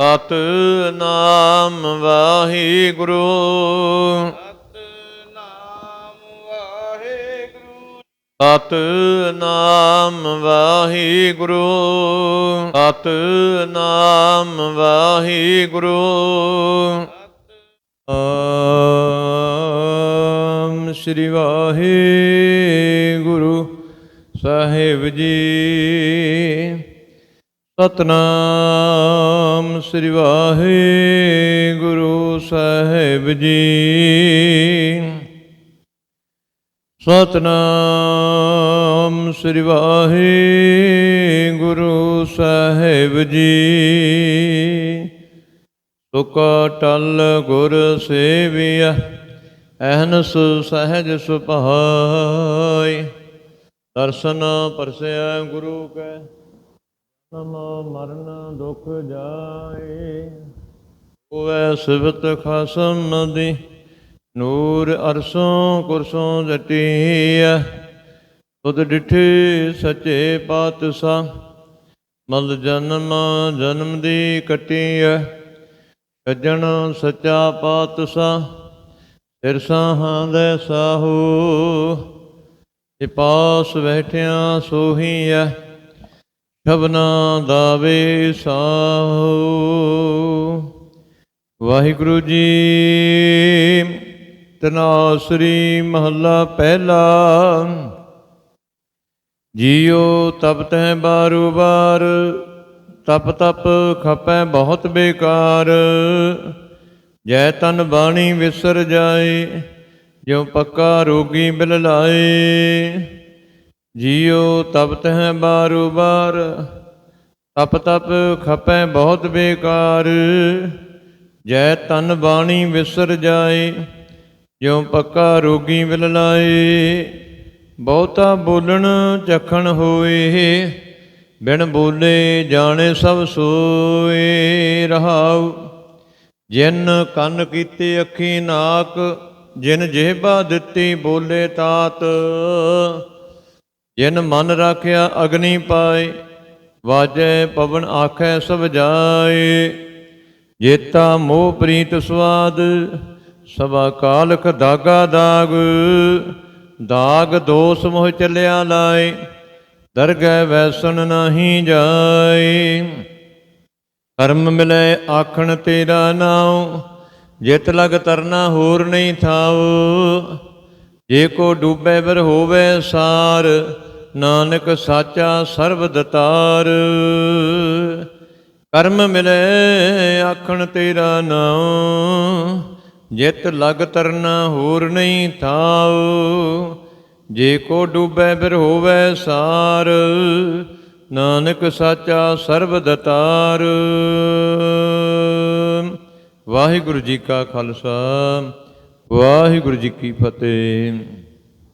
ਸਤ ਨਾਮ ਵਾਹਿਗੁਰੂ। ਸਤ ਨਾਮ ਵਾਹਿਗੁਰੂ। ਸਤ ਨਾਮ ਵਾਹਿਗੁਰੂ। ਆਮ ਸ੍ਰੀ ਵਾਹਿਗੁਰੂ ਸਾਹਿਬ ਜੀ। ਸਤਨਾਮ। ਸ੍ਰੀ ਵਾਹਿਗੁਰੂ ਸਾਹਿਬ ਜੀ। ਸਤਨਾਮ ਸ੍ਰੀ ਵਾਹਿਗੁਰੂ ਸਾਹਿਬ ਜੀ। ਸੁਕਾ ਟਲ ਗੁਰ ਸੇਵਿਆ ਅਹਨਸ ਸਹਿਜ ਸੁਭਾਈ ਦਰਸ਼ਨ ਪਰਸਿਆ ਗੁਰੂ ਕੈ। ਨਮ ਮਰਨ ਦੁਖ ਜਾਏ। ਹੋਵੇ ਸਿਵਤ ਖਸਮ ਦੀ ਨੂਰ ਅਰਸੋਂ ਕੁਰਸੋਂ ਜਟੀਐ। ਤੁਧ ਡਿਠੇ ਸੱਚੇ ਪਾਤਸ਼ਾਹ ਮਲ ਜਨਮ ਜਨਮ ਦੀ ਕਟੀਐ। ਸੱਜਣ ਸੱਚਾ ਪਾਤਸ਼ਾਹ, ਸਿਰ ਸਾਹਾਂ ਦੇ ਸਾਹੂ। ਤੇ ਪਾਸ ਬੈਠਿਆਂ ਸੋਹੀਐ। ਸ਼ਬਨਾ ਦਾਵੇ ਸਾਹੂ ਵਾਹਿਗੁਰੂ ਜੀ, ਤਨਾਸਰੀ ਮਹੱਲਾ ਪਹਿਲਾ। ਜੀਉ ਤਪ ਤੈ ਬਾਰੂ ਬਾਰ, ਤਪ ਤਪ ਖਪੈ ਬਹੁਤ ਬੇਕਾਰ। ਜੈ ਤਨ ਬਾਣੀ ਵਿਸਰ ਜਾਏ, ਜਿਉ ਪੱਕਾ ਰੋਗੀ ਬਿਲ ਲਾਏ। ਜੀਉ ਤਪ ਤੈ ਬਾਰੂ ਬਾਰ, ਤਪ ਤਪ ਖਪੈ ਬਹੁਤ ਬੇਕਾਰ। ਜੈ ਤਨ ਬਾਣੀ ਵਿਸਰ ਜਾਏ, ਜਿਉ ਪੱਕਾ ਰੋਗੀ ਵਿਲ ਲਾਏ। ਬਹੁਤਾ ਬੋਲਣ ਚਖਣ ਹੋਏ, ਬਿਨ ਬੋਲੇ ਜਾਣੇ ਸਭ ਸੋਏ। ਰਹਾਉ, ਜਿਨ ਕੰਨ ਕੀਤੇ ਅੱਖੀ ਨਾਕ, ਜਿਨ ਜਿਹਬਾ ਦਿੱਤੀ ਬੋਲੇ ਤਾਤ। ਜਿਨ ਮਨ ਰਾਖਿਆ ਅਗਨੀ ਪਾਏ, ਵਾਜੈ ਪਵਨ ਆਖੈ ਸਭ ਜਾਏ। ਜੇਤਾ ਮੋਹ ਪ੍ਰੀਤ ਸਵਾਦ ਸਵਾ ਕਾਲਖ ਦਾਗਾ ਦਾਗ। ਦਾਗ ਦੋਸ ਮੋਹ ਚੱਲਿਆ ਲਾਏ, ਦਰਗਹਿ ਵੈਸਣ ਨਹੀਂ ਜਾਏ। ਕਰਮ ਮਿਲੇ ਆਖਣ ਤੇਰਾ ਨਾਉ, ਜਿਤ ਲਗ ਤਰਨਾ ਹੋਰ ਨਹੀਂ ਥਾਉ। ਜੇ ਕੋ ਡੂਬੇ ਬਿਰ ਹੋਵੇ ਸਾਰ ਨਾਨਕ ਸਾਚਾ ਸਰਬ ਦਤਾਰ ਕਰਮ ਮਿਲੇ ਆਖਣ ਤੇਰਾ ਨਾਉ। ਜਿਤ ਲਗ ਤਰਨਾ ਹੋਰ ਨਹੀਂ ਥਾਉ। ਜੇ ਕੋ ਡੂਬੈ ਬਿਰ ਹੋਵੇ ਸਾਰ। ਨਾਨਕ ਸਾਚਾ ਸਰਬ ਦਤਾਰ ਵਾਹਿਗੁਰੂ ਜੀ ਕਾ ਖਾਲਸਾ। ਵਾਹਿਗੁਰੂ ਜੀ ਕੀ ਫਤਿਹ।